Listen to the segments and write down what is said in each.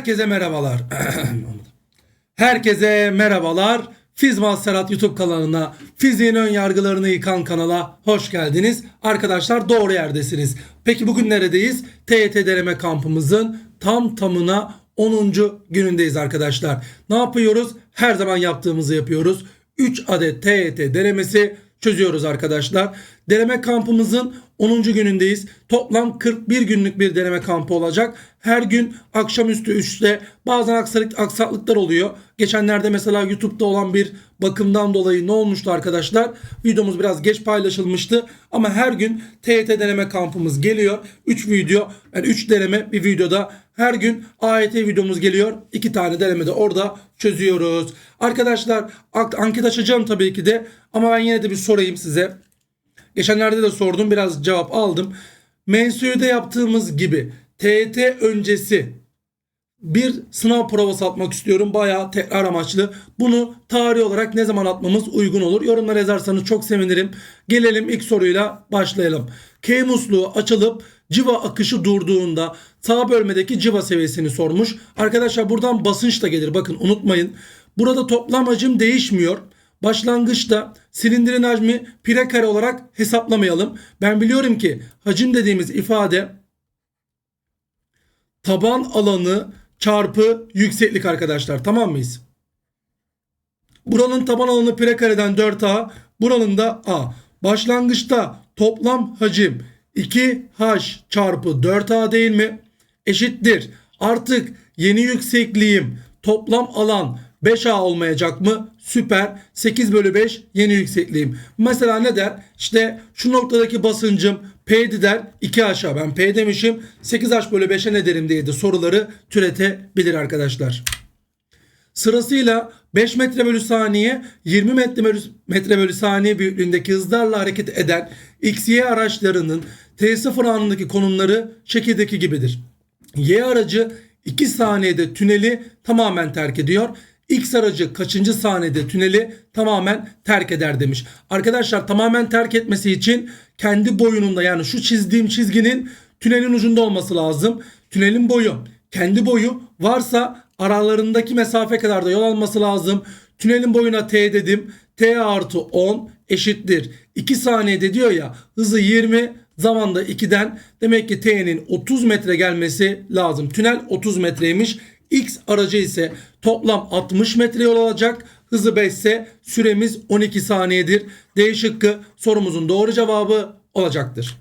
Herkese merhabalar. Herkese merhabalar. Fizmal Serhat YouTube kanalına, fiziğin ön yargılarını yıkan kanala hoş geldiniz. Arkadaşlar doğru yerdesiniz. Peki bugün neredeyiz? TYT deneme kampımızın tam tamına 10. günündeyiz arkadaşlar. Ne yapıyoruz? Her zaman yaptığımızı yapıyoruz. 3 adet TYT denemesi çözüyoruz arkadaşlar. Deneme kampımızın 10. günündeyiz. Toplam 41 günlük bir deneme kampı olacak. Her gün akşamüstü 3'te bazen aksaklık, aksaklıklar oluyor. Geçenlerde mesela YouTube'da olan bir bakımdan dolayı ne olmuştu arkadaşlar? Videomuz biraz geç paylaşılmıştı. Ama her gün TYT deneme kampımız geliyor. 3 video yani 3 deneme bir videoda her gün AYT videomuz geliyor. 2 tane deneme de orada çözüyoruz. Arkadaşlar anket açacağım tabii ki de ama ben yine de bir sorayım size. Geçenlerde de sordum biraz cevap aldım. Mensü'de yaptığımız gibi TET öncesi bir sınav provası atmak istiyorum. Bayağı tekrar amaçlı. Bunu tarih olarak ne zaman atmamız uygun olur? Yorumlar yazarsanız çok sevinirim. Gelelim ilk soruyla başlayalım. K musluğu açılıp civa akışı durduğunda sağ bölmedeki civa seviyesini sormuş. Arkadaşlar buradan basınç da gelir. Bakın unutmayın. Burada toplam hacim değişmiyor. Başlangıçta silindirin hacmi pire kare olarak hesaplamayalım. Ben biliyorum ki hacim dediğimiz ifade taban alanı çarpı yükseklik arkadaşlar. Tamam mıyız? Buranın taban alanı pire kareden 4A. Buranın da A. Başlangıçta toplam hacim 2H çarpı 4A değil mi? Eşittir. Artık yeni yüksekliğim toplam alan 5A olmayacak mı? Süper. 8 bölü 5 yeni yüksekliğim. Mesela ne der? İşte şu noktadaki basıncım P'di der 2 aşağı. Ben P demişim. 8H bölü 5'e ne derim diye de soruları türetebilir arkadaşlar. Sırasıyla 5 metre bölü saniye 20 metre bölü, metre bölü saniye büyüklüğündeki hızlarla hareket eden XY araçlarının T0 anındaki konumları şekildeki gibidir. Y aracı 2 saniyede tüneli tamamen terk ediyor. X aracı kaçıncı saniyede tüneli tamamen terk eder demiş. Arkadaşlar tamamen terk etmesi için kendi boyununda yani şu çizdiğim çizginin tünelin ucunda olması lazım. Tünelin boyu kendi boyu varsa aralarındaki mesafe kadar da yol alması lazım. Tünelin boyuna T dedim. T artı 10 eşittir. 2 saniyede diyor ya hızı 20 zamanda 2'den demek ki T'nin 30 metre gelmesi lazım. Tünel 30 metreymiş. X aracı ise toplam 60 metre yol alacak. Hızı 5 ise süremiz 12 saniyedir. D şıkkı sorumuzun doğru cevabı olacaktır.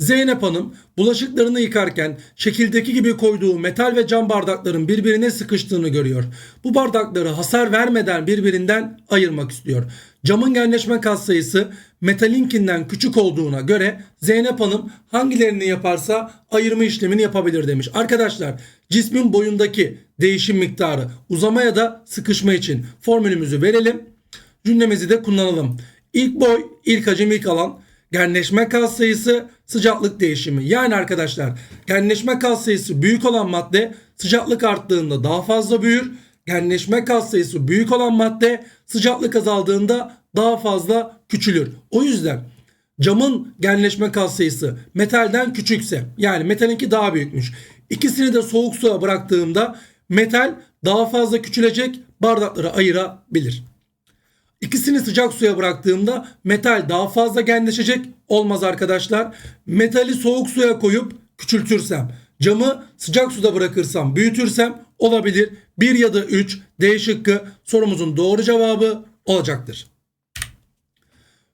Zeynep Hanım bulaşıklarını yıkarken şekildeki gibi koyduğu metal ve cam bardakların birbirine sıkıştığını görüyor. Bu bardakları hasar vermeden birbirinden ayırmak istiyor. Camın genleşme katsayısı metalinkinden küçük olduğuna göre Zeynep Hanım hangilerini yaparsa ayırma işlemini yapabilir demiş. Arkadaşlar cismin boyundaki değişim miktarı uzama ya da sıkışma için formülümüzü verelim. Cümlemizi de kullanalım. İlk boy, ilk hacim, ilk alan genleşme katsayısı sıcaklık değişimi. Yani arkadaşlar genleşme katsayısı büyük olan madde sıcaklık arttığında daha fazla büyür. Genleşme katsayısı büyük olan madde sıcaklık azaldığında daha fazla küçülür. O yüzden camın genleşme katsayısı metalden küçükse yani metalinki daha büyükmüş. İkisini de soğuk suya bıraktığımda metal daha fazla küçülecek bardakları ayırabilir. İkisini sıcak suya bıraktığımda metal daha fazla genleşecek. Olmaz arkadaşlar. Metali soğuk suya koyup küçültürsem, camı sıcak suda bırakırsam, büyütürsem olabilir. 1 ya da 3 D şıkkı sorumuzun doğru cevabı olacaktır.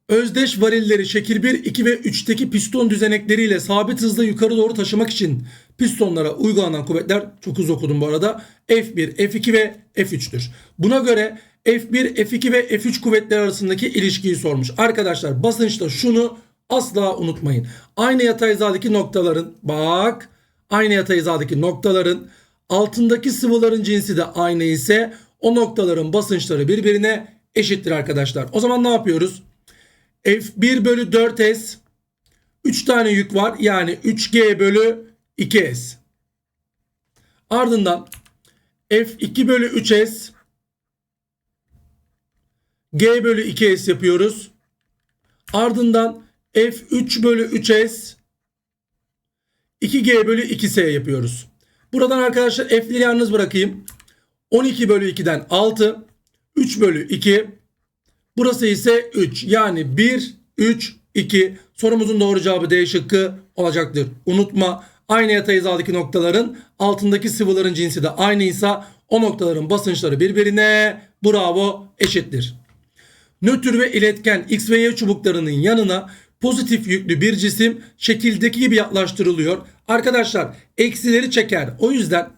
Özdeş varilleri şekil 1, 2 ve 3'teki piston düzenekleriyle sabit hızla yukarı doğru taşımak için pistonlara uygulanan kuvvetler çok hızlı okudum bu arada. F1, F2 ve F3'tür. Buna göre F1, F2 ve F3 kuvvetler arasındaki ilişkiyi sormuş. Arkadaşlar basınçta şunu asla unutmayın. Aynı yatay hizadaki noktaların bak aynı yatay hizadaki noktaların altındaki sıvıların cinsi de aynı ise o noktaların basınçları birbirine eşittir arkadaşlar. O zaman ne yapıyoruz? F1 bölü 4S 3 tane yük var. Yani 3G bölü 2S. Ardından F2 bölü 3S G bölü 2S yapıyoruz. Ardından F3 bölü 3S 2G bölü 2S yapıyoruz. Buradan arkadaşlar F'leri yalnız bırakayım. 12 bölü 2'den 6. 3 bölü 2. Burası ise 3. Yani 1, 3, 2. Sorumuzun doğru cevabı D şıkkı olacaktır. Unutma aynı yatay hizadaki noktaların altındaki sıvıların cinsi de aynıysa o noktaların basınçları birbirine bravo eşittir. Nötr ve iletken X ve Y çubuklarının yanına pozitif yüklü bir cisim şekildeki gibi yaklaştırılıyor. Arkadaşlar eksileri çeker. O yüzden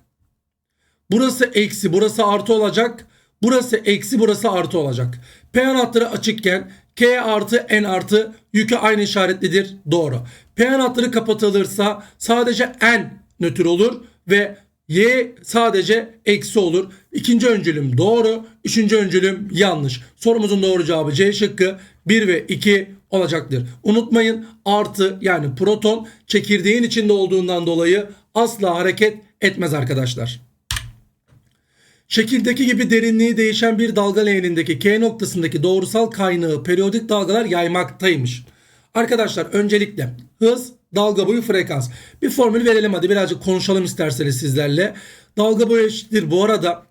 burası eksi burası artı olacak. Burası eksi burası artı olacak. P anahtarı açıkken K artı N artı yükü aynı işaretlidir. Doğru. P anahtarı kapatılırsa sadece N nötr olur ve Y sadece eksi olur. İkinci öncülüm doğru. Üçüncü öncülüm yanlış. Sorumuzun doğru cevabı C şıkkı 1 ve 2 olacaktır. Unutmayın artı yani proton çekirdeğin içinde olduğundan dolayı asla hareket etmez arkadaşlar. Şekildeki gibi derinliği değişen bir dalga leğenindeki K noktasındaki doğrusal kaynağı periyodik dalgalar yaymaktaymış. Arkadaşlar öncelikle hız, dalga boyu, frekans. Bir formül verelim hadi birazcık konuşalım isterseniz sizlerle. Dalga boyu eşittir. Bu arada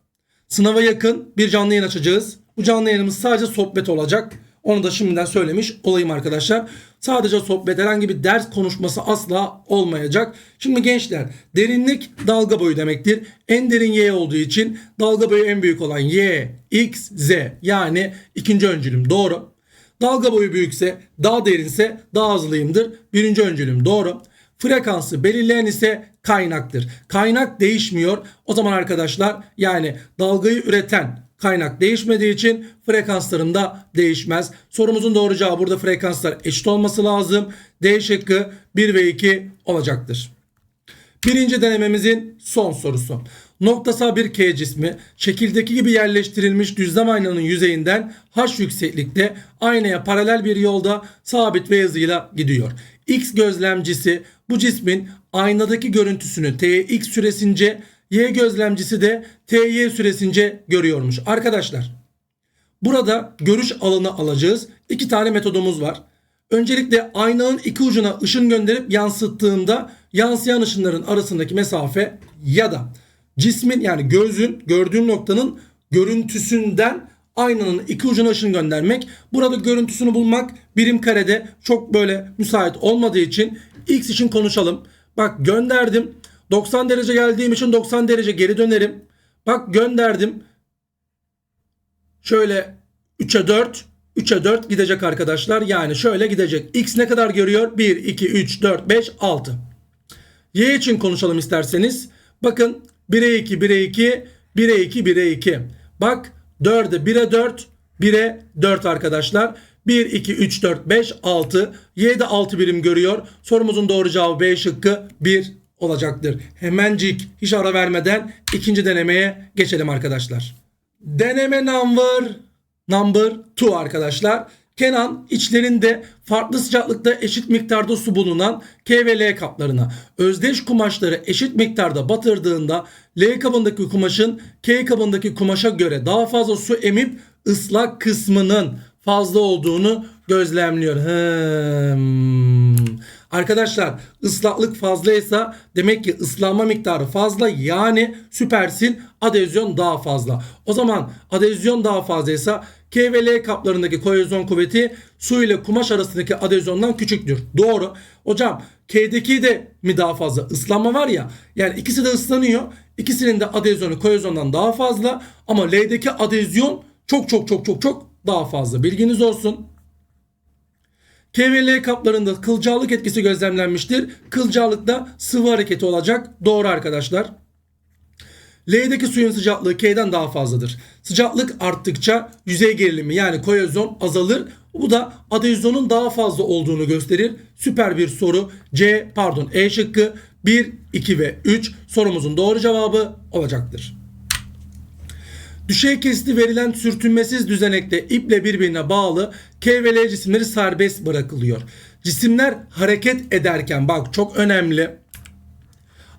sınava yakın bir canlı yayın açacağız. Bu canlı yayınımız sadece sohbet olacak. Onu da şimdiden söylemiş olayım arkadaşlar. Sadece sohbet herhangi bir ders konuşması asla olmayacak. Şimdi gençler derinlik dalga boyu demektir. En derin y olduğu için dalga boyu en büyük olan y, x, z yani ikinci öncülüm doğru. Dalga boyu büyükse daha derinse daha hızlıyımdır. Birinci öncülüm doğru. Frekansı belirleyen ise kaynaktır. Kaynak değişmiyor. O zaman arkadaşlar yani dalgayı üreten kaynak değişmediği için frekanslarım da değişmez. Sorumuzun doğru cevabı burada frekanslar eşit olması lazım. D şıkkı 1 ve 2 olacaktır. Birinci denememizin son sorusu. Noktasal bir K cismi şekildeki gibi yerleştirilmiş düzlem aynanın yüzeyinden H yükseklikte aynaya paralel bir yolda sabit ve hızıyla gidiyor. X gözlemcisi bu cismin aynadaki görüntüsünü Tx süresince Y gözlemcisi de Ty süresince görüyormuş. Arkadaşlar burada görüş alanı alacağız. İki tane metodumuz var. Öncelikle aynanın iki ucuna ışın gönderip yansıttığımda yansıyan ışınların arasındaki mesafe ya da cismin yani gözün gördüğün noktanın görüntüsünden aynanın iki ucuna ışın göndermek. Burada görüntüsünü bulmak birim karede çok böyle müsait olmadığı için x için konuşalım. Bak gönderdim. 90 derece geldiğim için 90 derece geri dönerim. Bak gönderdim. Şöyle 3'e 4 3'e 4 gidecek arkadaşlar. Yani şöyle gidecek. X ne kadar görüyor? 1, 2, 3, 4, 5, 6. Y için konuşalım isterseniz. Bakın 1'e 2, 1'e 2, 1'e 2, 1'e 2. Bak 4'e 1'e 4, 1'e 4 arkadaşlar. 1, 2, 3, 4, 5, 6. Y de 6 birim görüyor. Sorumuzun doğru cevabı B şıkkı 1 olacaktır. Hemencik hiç ara vermeden ikinci denemeye geçelim arkadaşlar. Deneme number number 2 arkadaşlar. Kenan içlerinde farklı sıcaklıkta eşit miktarda su bulunan K ve L kaplarına özdeş kumaşları eşit miktarda batırdığında L kabındaki kumaşın K kabındaki kumaşa göre daha fazla su emip ıslak kısmının fazla olduğunu gözlemliyor. Hmm. Arkadaşlar ıslaklık fazlaysa demek ki ıslanma miktarı fazla yani süpersin adezyon daha fazla. O zaman adezyon daha fazlaysa K ve L kaplarındaki kohezyon kuvveti su ile kumaş arasındaki adezyondan küçüktür. Doğru. Hocam K'deki de mi daha fazla? Islanma var ya. Yani ikisi de ıslanıyor. İkisinin de adezyonu kohezyondan daha fazla ama L'deki adezyon çok çok çok çok çok daha fazla. Bilginiz olsun. K ve L kaplarında kılcallık etkisi gözlemlenmiştir. Kılcallıkta sıvı hareketi olacak. Doğru arkadaşlar. L'deki suyun sıcaklığı K'den daha fazladır. Sıcaklık arttıkça yüzey gerilimi yani kohezyon azalır. Bu da adezyonun daha fazla olduğunu gösterir. Süper bir soru. C pardon E şıkkı 1, 2 ve 3 sorumuzun doğru cevabı olacaktır. Düşey kesiti verilen sürtünmesiz düzenekte iple birbirine bağlı K ve L cisimleri serbest bırakılıyor. Cisimler hareket ederken bak çok önemli.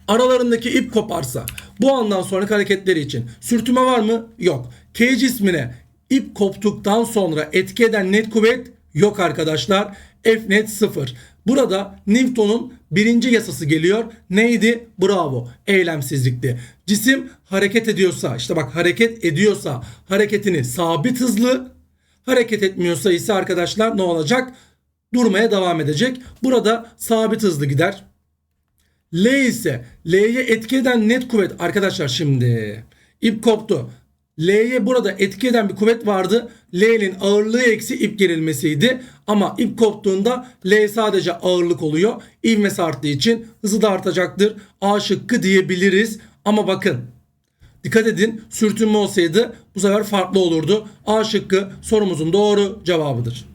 Aralarındaki ip koparsa bu andan sonraki hareketleri için sürtünme var mı? Yok. K cismine ip koptuktan sonra etki eden net kuvvet yok arkadaşlar. F net 0. Burada Newton'un birinci yasası geliyor. Neydi? Bravo. Eylemsizlikti. Cisim hareket ediyorsa işte bak hareket ediyorsa hareketini sabit hızlı hareket etmiyorsa ise arkadaşlar ne olacak? Durmaya devam edecek. Burada sabit hızlı gider. L ise L'ye etki eden net kuvvet arkadaşlar şimdi ip koptu. L'ye burada etki eden bir kuvvet vardı. L'nin ağırlığı eksi ip gerilmesiydi. Ama ip koptuğunda L sadece ağırlık oluyor. İvmesi arttığı için hızı da artacaktır. A şıkkı diyebiliriz. Ama bakın dikkat edin sürtünme olsaydı bu sefer farklı olurdu. A şıkkı sorumuzun doğru cevabıdır.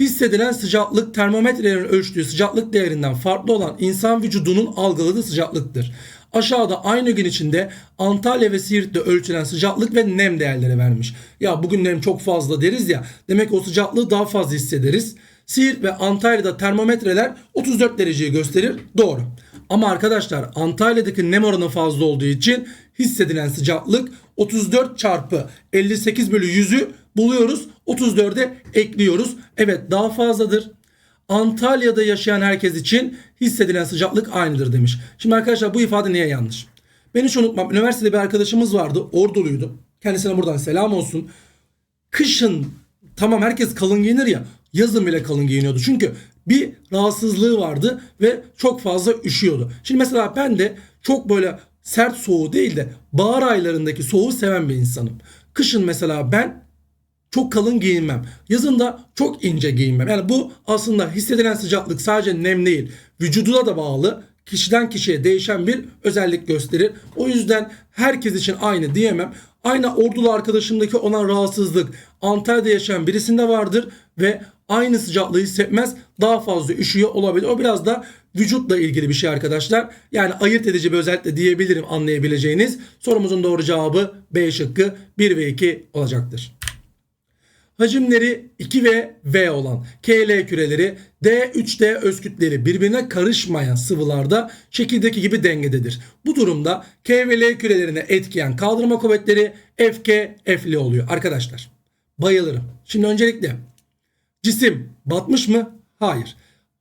Hissedilen sıcaklık termometrelerin ölçtüğü sıcaklık değerinden farklı olan insan vücudunun algıladığı sıcaklıktır. Aşağıda aynı gün içinde Antalya ve Siirt'te ölçülen sıcaklık ve nem değerleri vermiş. Ya bugün nem çok fazla deriz ya. Demek o sıcaklığı daha fazla hissederiz. Siirt ve Antalya'da termometreler 34 dereceyi gösterir. Doğru. Ama arkadaşlar Antalya'daki nem oranı fazla olduğu için hissedilen sıcaklık 34 çarpı 58 bölü 100'ü buluyoruz. 34'e ekliyoruz. Evet daha fazladır. Antalya'da yaşayan herkes için hissedilen sıcaklık aynıdır demiş. Şimdi arkadaşlar bu ifade niye yanlış? Ben hiç unutmam. Üniversitede bir arkadaşımız vardı. Orduluydu. Kendisine buradan selam olsun. Kışın tamam herkes kalın giyinir ya. Yazın bile kalın giyiniyordu. Çünkü bir rahatsızlığı vardı ve çok fazla üşüyordu. Şimdi mesela ben de çok böyle sert soğuğu değil de bahar aylarındaki soğuğu seven bir insanım. Kışın mesela ben çok kalın giyinmem. Yazın da çok ince giyinmem. Yani bu aslında hissedilen sıcaklık sadece nem değil. Vücuduna da bağlı. Kişiden kişiye değişen bir özellik gösterir. O yüzden herkes için aynı diyemem. Aynı ordulu arkadaşımdaki olan rahatsızlık Antalya'da yaşayan birisinde vardır ve aynı sıcaklığı hissetmez. Daha fazla üşüyor olabilir. O biraz da vücutla ilgili bir şey arkadaşlar. Yani ayırt edici bir özellik de diyebilirim anlayabileceğiniz. Sorumuzun doğru cevabı B şıkkı 1 ve 2 olacaktır. Hacimleri 2 ve V olan KL küreleri D3D öz kütleri birbirine karışmayan sıvılarda şekildeki gibi dengededir. Bu durumda K ve L kürelerine etkiyen kaldırma kuvvetleri FK F'li oluyor arkadaşlar. Bayılırım. Şimdi öncelikle cisim batmış mı? Hayır.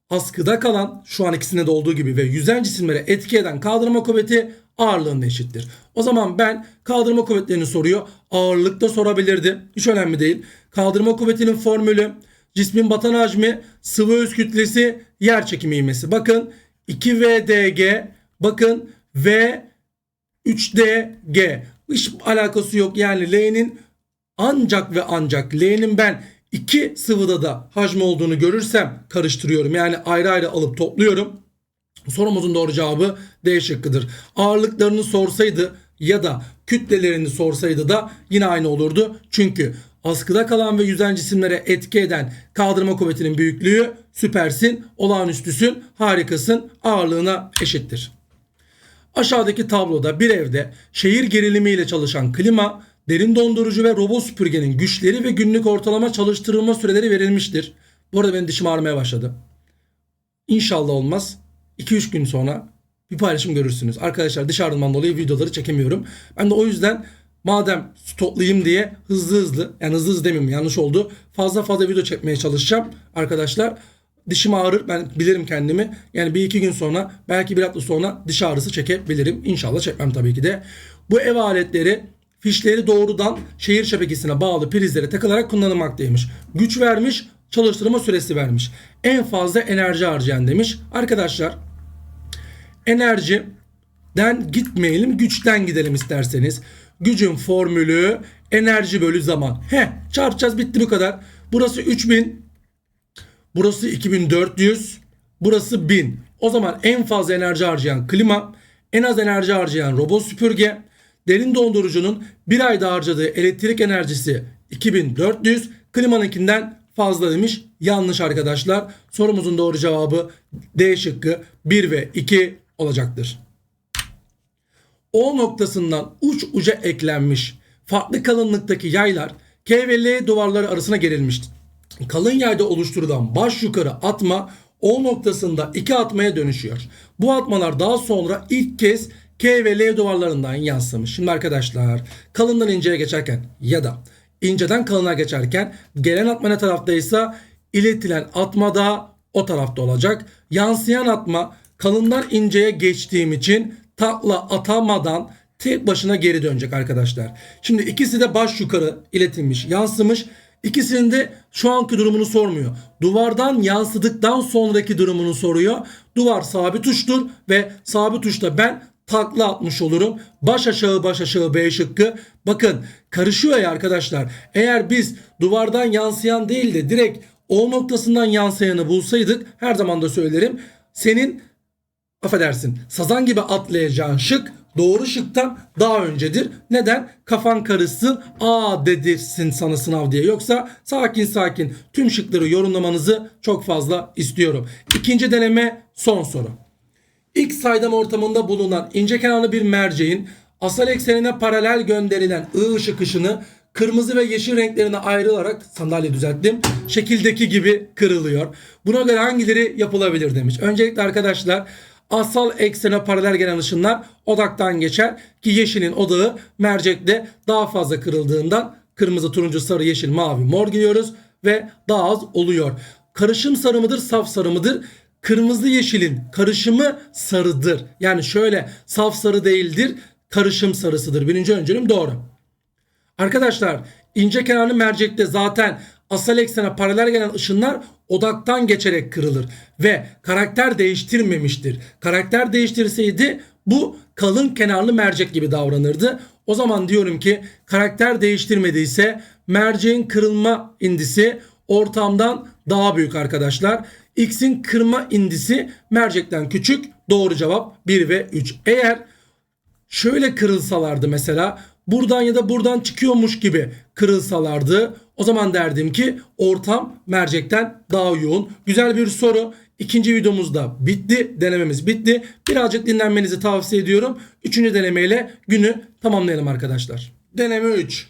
Askıda kalan şu an ikisinde de olduğu gibi ve yüzen cisimlere etki eden kaldırma kuvveti ağırlığına eşittir. O zaman ben kaldırma kuvvetlerini soruyor. Ağırlıkta sorabilirdi. Hiç önemli değil. Kaldırma kuvvetinin formülü cismin batan hacmi, sıvı öz kütlesi, yer çekimi ivmesi. Bakın 2VDG, bakın V 3DG. Hiç alakası yok. Yani L'nin ancak ve ancak L'nin ben iki sıvıda da hacmi olduğunu görürsem karıştırıyorum. Yani ayrı ayrı alıp topluyorum. Sorumuzun doğru cevabı D şıkkıdır. Ağırlıklarını sorsaydı ya da kütlelerini sorsaydı da yine aynı olurdu. Çünkü askıda kalan ve yüzen cisimlere etki eden kaldırma kuvvetinin büyüklüğü süpersin, olağanüstüsün, harikasın, ağırlığına eşittir. Aşağıdaki tabloda bir evde şehir gerilimiyle çalışan klima, derin dondurucu ve robot süpürgenin güçleri ve günlük ortalama çalıştırılma süreleri verilmiştir. Bu arada benim dişim ağrımaya başladı. İnşallah olmaz. 2-3 gün sonra bir paylaşım görürsünüz. Arkadaşlar dışarıdan dolayı videoları çekemiyorum. Ben de o yüzden madem stoklayayım diye hızlı hızlı yani hızlı hızlı demeyeyim yanlış oldu. Fazla fazla video çekmeye çalışacağım arkadaşlar. Dişim ağrır ben bilirim kendimi. Yani bir iki gün sonra belki bir hafta sonra diş ağrısı çekebilirim. İnşallah çekmem tabii ki de. Bu ev aletleri fişleri doğrudan şehir şebekesine bağlı prizlere takılarak kullanılmaktaymış. Güç vermiş, çalıştırma süresi vermiş. En fazla enerji harcayan demiş. Arkadaşlar enerjiden gitmeyelim, güçten gidelim isterseniz. Gücün formülü enerji bölü zaman. He, çarpacağız bitti bu kadar. Burası 3000, burası 2400, burası 1000. O zaman en fazla enerji harcayan klima, en az enerji harcayan robot süpürge, derin dondurucunun bir ayda harcadığı elektrik enerjisi 2400, klimanınkinden fazla demiş. Yanlış arkadaşlar. Sorumuzun doğru cevabı D şıkkı 1 ve 2 olacaktır. O noktasından uç uca eklenmiş farklı kalınlıktaki yaylar K ve L duvarları arasına gerilmiştir. Kalın yayda oluşturulan baş yukarı atma O noktasında iki atmaya dönüşüyor. Bu atmalar daha sonra ilk kez K ve L duvarlarından yansımış. Şimdi arkadaşlar kalından inceye geçerken ya da inceden kalına geçerken gelen atma ne taraftaysa iletilen atma da o tarafta olacak. Yansıyan atma kalından inceye geçtiğim için takla atamadan tek başına geri dönecek arkadaşlar. Şimdi ikisi de baş yukarı iletilmiş, yansımış. İkisinin de şu anki durumunu sormuyor. Duvardan yansıdıktan sonraki durumunu soruyor. Duvar sabit uçtur ve sabit uçta ben takla atmış olurum. Baş aşağı baş aşağı B şıkkı. Bakın karışıyor ya arkadaşlar. Eğer biz duvardan yansıyan değil de direkt O noktasından yansıyanı bulsaydık her zaman da söylerim. Senin affedersin sazan gibi atlayacağın şık doğru şıktan daha öncedir. Neden? Kafan karışsın aa dedirsin sana sınav diye. Yoksa sakin sakin tüm şıkları yorumlamanızı çok fazla istiyorum. İkinci deneme son soru. İlk saydam ortamında bulunan ince kenarlı bir merceğin asal eksenine paralel gönderilen I ışık ışını kırmızı ve yeşil renklerine ayrılarak sandalye düzelttim. Şekildeki gibi kırılıyor. Buna göre hangileri yapılabilir demiş. Öncelikle arkadaşlar asal eksene paralel gelen ışınlar odaktan geçer ki yeşilin odağı mercekte daha fazla kırıldığından kırmızı, turuncu, sarı, yeşil, mavi, mor giyiyoruz ve daha az oluyor. Karışım sarı mıdır, saf sarı mıdır? Kırmızı yeşilin karışımı sarıdır. Yani şöyle saf sarı değildir, karışım sarısıdır. Birinci öncülüm doğru. Arkadaşlar ince kenarlı mercekte zaten asal eksene paralel gelen ışınlar odaktan geçerek kırılır ve karakter değiştirmemiştir. Karakter değiştirseydi bu kalın kenarlı mercek gibi davranırdı. O zaman diyorum ki karakter değiştirmediyse merceğin kırılma indisi ortamdan daha büyük arkadaşlar. X'in kırma indisi mercekten küçük. Doğru cevap 1 ve 3. Eğer şöyle kırılsalardı mesela buradan ya da buradan çıkıyormuş gibi kırılsalardı o zaman derdim ki ortam mercekten daha yoğun. Güzel bir soru. İkinci videomuzda bitti. Denememiz bitti. Birazcık dinlenmenizi tavsiye ediyorum. Üçüncü denemeyle günü tamamlayalım arkadaşlar. Deneme 3.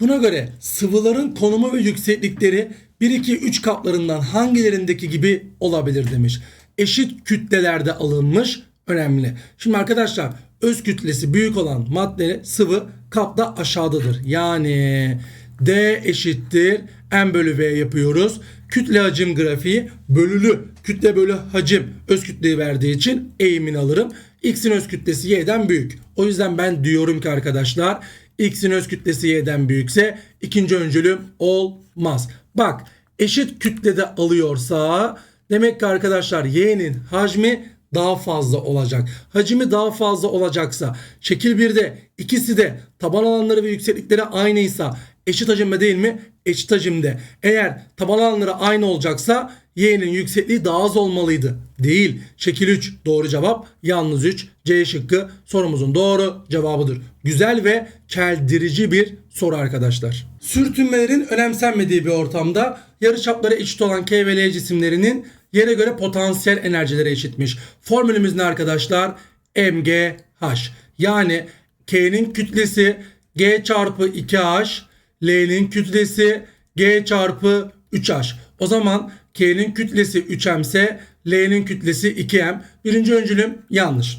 Buna göre sıvıların konumu ve yükseklikleri 1 2 3 kaplarından hangilerindeki gibi olabilir demiş. Eşit kütlelerde alınmış önemli. Şimdi arkadaşlar öz kütlesi büyük olan madde sıvı kapta aşağıdadır. Yani D eşittir M bölü V yapıyoruz. Kütle hacim grafiği bölülü kütle bölü hacim öz kütleyi verdiği için eğimini alırım. X'in öz kütlesi Y'den büyük. O yüzden ben diyorum ki arkadaşlar X'in öz kütlesi Y'den büyükse ikinci öncülüm olmaz. Bak eşit kütlede alıyorsa demek ki arkadaşlar Y'nin hacmi daha fazla olacak. Hacmi daha fazla olacaksa şekil 1'de ikisi de taban alanları ve yükseklikleri aynıysa eşit hacimde değil mi? Eşit hacimde. Eğer taban alanları aynı olacaksa y'nin yüksekliği daha az olmalıydı. Değil. Şekil 3 doğru cevap. Yalnız 3 C şıkkı sorumuzun doğru cevabıdır. Güzel ve çeldirici bir soru arkadaşlar. Sürtünmelerin önemsenmediği bir ortamda yarıçapları eşit olan K ve L cisimlerinin yere göre potansiyel enerjileri eşitmiş. Formülümüz ne arkadaşlar? MGH. Yani K'nin kütlesi G çarpı 2H, L'nin kütlesi G çarpı 3H. O zaman K'nin kütlesi 3M ise L'nin kütlesi 2M. Birinci öncülüm yanlış.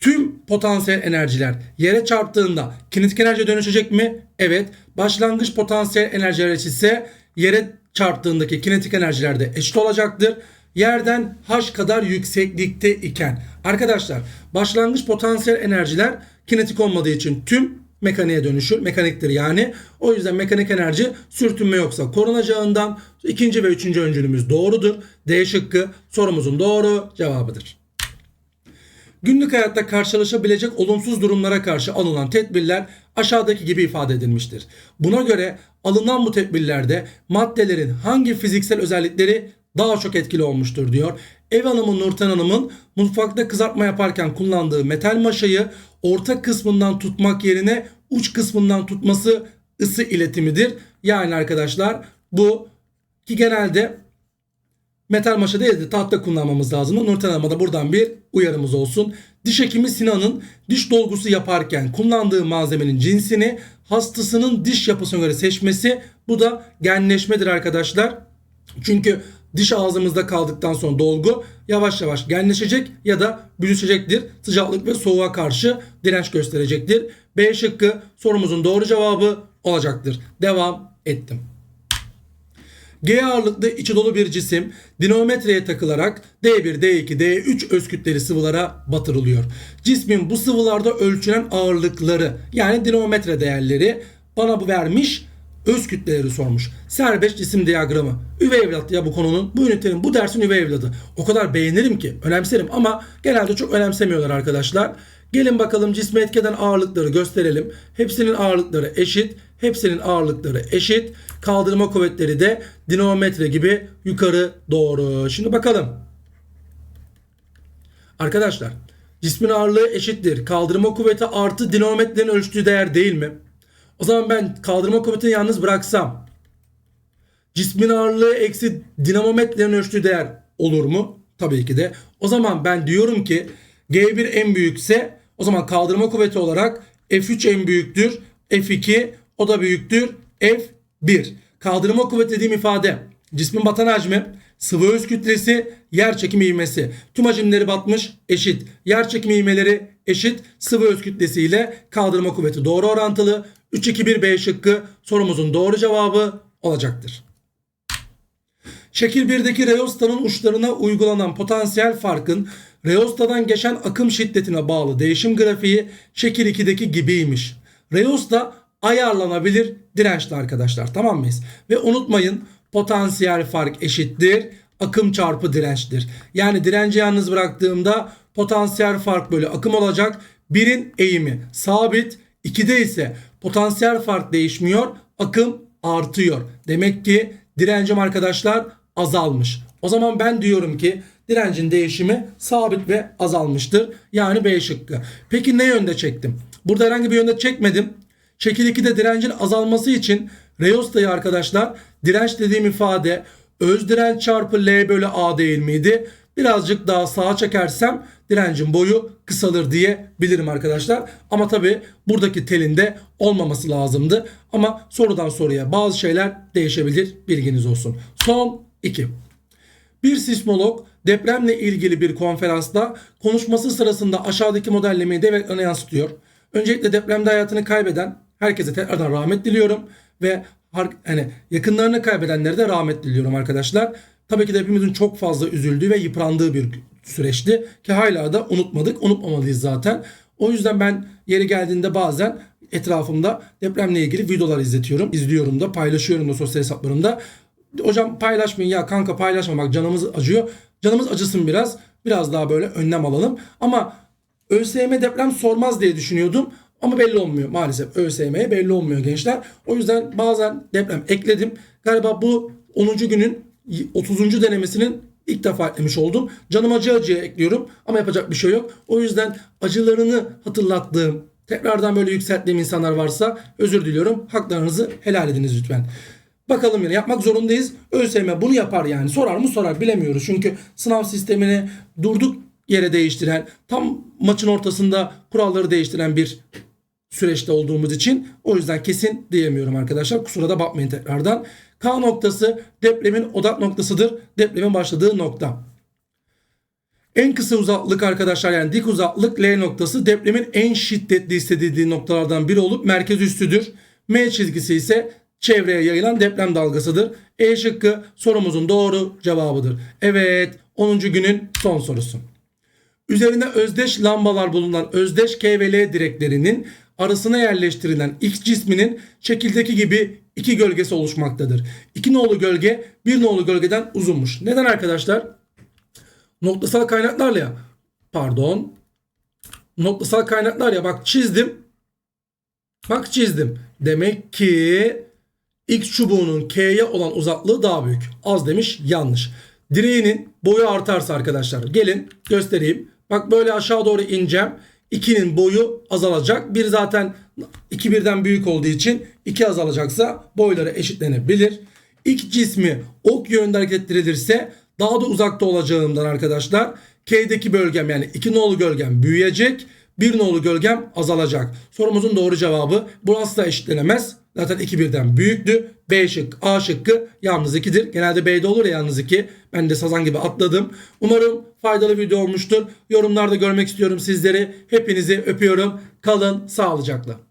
Tüm potansiyel enerjiler yere çarptığında kinetik enerjiye dönüşecek mi? Evet. Başlangıç potansiyel enerjiler eşitse yere çarptığındaki kinetik enerjiler de eşit olacaktır. Yerden h kadar yükseklikte iken arkadaşlar başlangıç potansiyel enerjiler kinetik olmadığı için tüm mekaniğe dönüşür. Mekaniktir yani. O yüzden mekanik enerji sürtünme yoksa korunacağından ikinci ve üçüncü öncülümüz doğrudur. D şıkkı sorumuzun doğru cevabıdır. Günlük hayatta karşılaşabilecek olumsuz durumlara karşı alınan tedbirler aşağıdaki gibi ifade edilmiştir. Buna göre alınan bu tedbirlerde maddelerin hangi fiziksel özellikleri daha çok etkili olmuştur diyor. Ev hanımı Nurten Hanım'ın mutfakta kızartma yaparken kullandığı metal maşayı orta kısmından tutmak yerine uç kısmından tutması ısı iletimidir. Yani arkadaşlar bu ki genelde metal maşa değil de tahta kullanmamız lazım. Nurten Hanım'a da buradan bir uyarımız olsun. Diş hekimi Sinan'ın diş dolgusu yaparken kullandığı malzemenin cinsini hastasının diş yapısına göre seçmesi bu da genleşmedir arkadaşlar. Çünkü diş ağzımızda kaldıktan sonra dolgu yavaş yavaş genleşecek ya da büzüşecektir. Sıcaklık ve soğuğa karşı direnç gösterecektir. B şıkkı sorumuzun doğru cevabı olacaktır. Devam ettim. G ağırlıklı içi dolu bir cisim dinamometreye takılarak D1, D2, D3 öz kütleli sıvılara batırılıyor. Cismin bu sıvılarda ölçülen ağırlıkları yani dinamometre değerleri bana bu vermiş öz kütleleri sormuş. Serbest cisim diyagramı. Üvey evlat ya bu konunun, bu ünitenin, bu dersin üvey evladı. O kadar beğenirim ki, önemserim ama genelde çok önemsemiyorlar arkadaşlar. Gelin bakalım cisme etkeden ağırlıkları gösterelim. Hepsinin ağırlıkları eşit. Hepsinin ağırlıkları eşit. Kaldırma kuvvetleri de dinamometre gibi yukarı doğru. Şimdi bakalım. Arkadaşlar cismin ağırlığı eşittir. Kaldırma kuvveti artı dinamometrenin ölçtüğü değer değil mi? O zaman ben kaldırma kuvvetini yalnız bıraksam cismin ağırlığı eksi dinamometrenin ölçtüğü değer olur mu? Tabii ki de. O zaman ben diyorum ki G1 en büyükse o zaman kaldırma kuvveti olarak F3 en büyüktür. F2 o da büyüktür. F1. Kaldırma kuvveti dediğim ifade cismin batan hacmi, sıvı öz kütlesi, yer çekimi ivmesi. Tüm hacimleri batmış eşit. Yer çekimi ivmeleri eşit. Sıvı öz kütlesi ile kaldırma kuvveti doğru orantılı. 3 2 1 B şıkkı sorumuzun doğru cevabı olacaktır. Şekil 1'deki reostanın uçlarına uygulanan potansiyel farkın reostadan geçen akım şiddetine bağlı değişim grafiği şekil 2'deki gibiymiş. Reosta ayarlanabilir dirençli arkadaşlar tamam mıyız? Ve unutmayın potansiyel fark eşittir akım çarpı dirençtir. Yani direnci yalnız bıraktığımda potansiyel fark bölü akım olacak. Birin eğimi sabit. 2'de ise potansiyel fark değişmiyor. Akım artıyor. Demek ki direncim arkadaşlar azalmış. O zaman ben diyorum ki direncin değişimi sabit ve azalmıştır. Yani B şıkkı. Peki ne yönde çektim? Burada herhangi bir yönde çekmedim. Şekil 2'de direncin azalması için Reosta'yı arkadaşlar direnç dediğim ifade öz direnç çarpı L bölü A değil miydi? Birazcık daha sağa çekersem direncin boyu kısalır diye bilirim arkadaşlar. Ama tabi buradaki telinde olmaması lazımdı. Ama sorudan soruya bazı şeyler değişebilir bilginiz olsun. Son 2. Bir sismolog depremle ilgili bir konferansta konuşması sırasında aşağıdaki modellemeyi dev ekrana yansıtıyor. Öncelikle depremde hayatını kaybeden herkese tekrardan rahmet diliyorum ve hani yakınlarını kaybedenlere de rahmet diliyorum arkadaşlar. Tabii ki de hepimizin çok fazla üzüldüğü ve yıprandığı bir süreçti ki hala da unutmadık, unutmamalıyız zaten. O yüzden ben yeri geldiğinde bazen etrafımda depremle ilgili videolar izletiyorum, izliyorum da, paylaşıyorum da sosyal hesaplarımda. Hocam paylaşmayın ya kanka paylaşmamak canımız acıyor. Canımız acısın biraz. Biraz daha böyle önlem alalım. Ama ÖSYM deprem sormaz diye düşünüyordum. Ama belli olmuyor maalesef. ÖSYM'ye belli olmuyor gençler. O yüzden bazen deprem ekledim. Galiba bu 10. günün 30. denemesinin ilk defa eklemiş oldum. Canım acı acıya ekliyorum ama yapacak bir şey yok. O yüzden acılarını hatırlattığım, tekrardan böyle yükselttiğim insanlar varsa özür diliyorum. Haklarınızı helal ediniz lütfen. Bakalım yine yapmak zorundayız. ÖSYM bunu yapar yani. Sorar mı sorar bilemiyoruz. Çünkü sınav sistemini durduk yere değiştiren, tam maçın ortasında kuralları değiştiren bir süreçte olduğumuz için o yüzden kesin diyemiyorum arkadaşlar. Kusura da bakmayın tekrardan. K noktası depremin odak noktasıdır. Depremin başladığı nokta. En kısa uzaklık arkadaşlar yani dik uzaklık L noktası depremin en şiddetli hissedildiği noktalardan biri olup merkez üstüdür. M çizgisi ise çevreye yayılan deprem dalgasıdır. E şıkkı sorumuzun doğru cevabıdır. Evet 10. günün son sorusu. Üzerine özdeş lambalar bulunan özdeş K ve L direklerinin arasına yerleştirilen X cisminin şekildeki gibi iki gölgesi oluşmaktadır. İki nolu gölge bir nolu gölgeden uzunmuş. Neden arkadaşlar? Noktasal kaynaklarla ya. Pardon. Noktasal kaynaklar ya bak çizdim. Bak çizdim. Demek ki X çubuğunun K'ye olan uzaklığı daha büyük. Az demiş yanlış. Direğinin boyu artarsa arkadaşlar gelin göstereyim. Bak böyle aşağı doğru ineceğim. 2'nin boyu azalacak. Bir zaten 2 birden büyük olduğu için 2 azalacaksa boyları eşitlenebilir. X cismi ok yönünde hareket ettirilirse daha da uzakta olacağımdan arkadaşlar K'deki bölgem yani 2 nolu gölgem büyüyecek. 1 nolu gölgem azalacak. Sorumuzun doğru cevabı bu asla eşitlenemez. Zaten 2 birden büyüktü. B şık, A şıkkı yalnız 2'dir. Genelde B'de olur ya yalnız 2. Ben de sazan gibi atladım. Umarım faydalı video olmuştur. Yorumlarda görmek istiyorum sizleri. Hepinizi öpüyorum. Kalın sağlıcakla.